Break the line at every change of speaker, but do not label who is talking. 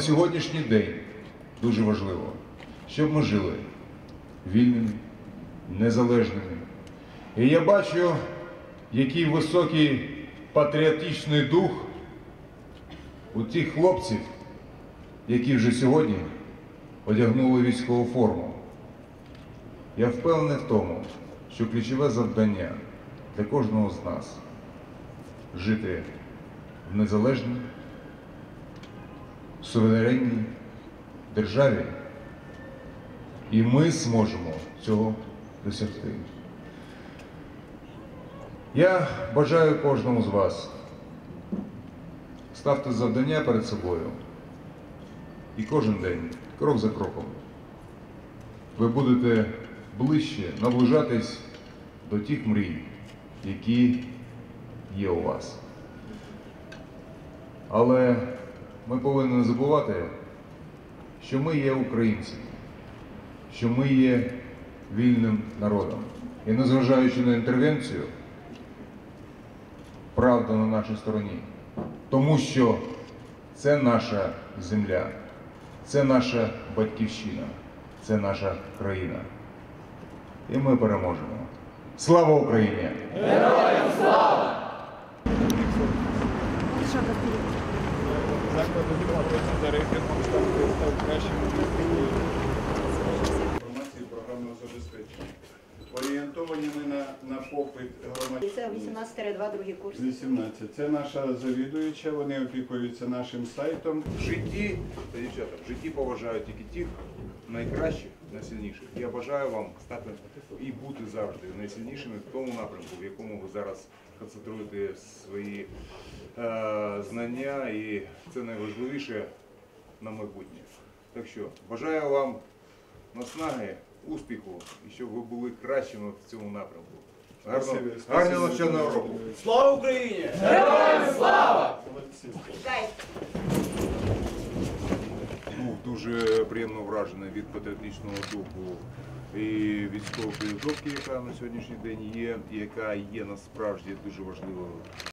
сьогоднішній день дуже важливо, щоб ми жили вільними, незалежними. І я бачу, який високий патріотичний дух у тих хлопців, які вже сьогодні одягнули військову форму. Я впевнений в тому, що ключове завдання для кожного з нас жити в незалежній, суверенній державі. І ми зможемо цього досягти. Я бажаю кожному з вас ставте завдання перед собою. І кожен день, крок за кроком, ви будете ближче наближатись до тих мрій, які є у вас. Але ми повинні не забувати, що ми є українці, що ми є вільним народом. І незважаючи на інтервенцію, правда на нашій стороні. Тому що це наша земля, це наша батьківщина, це наша країна. І ми переможемо. Слава Україні!
Заклади демократії за рейтингом став став кращим інформації програмного забезпечення. Орієнтовані ми на, на попит громадян.
Це 18-2, другий курс.
18. Це наша завідуюча, вони опікуються нашим сайтом.
В житті, та дівчата, в житті поважають тільки тих найкращих, найсильніших. Я бажаю вам стати і бути завжди найсильнішими в тому напрямку, в якому ви зараз концентруєте свої е, знання, і це найважливіше на майбутнє. Так що бажаю вам наснаги, успіху і щоб ви були кращими в цьому напрямку. Гарного, гарного навчального року!
Слава Україні!
Молодці.
Дай.
був дуже приємно вражений від патріотичного духу і військової підготовки, яка на сьогоднішній день є, і яка є насправді дуже важливою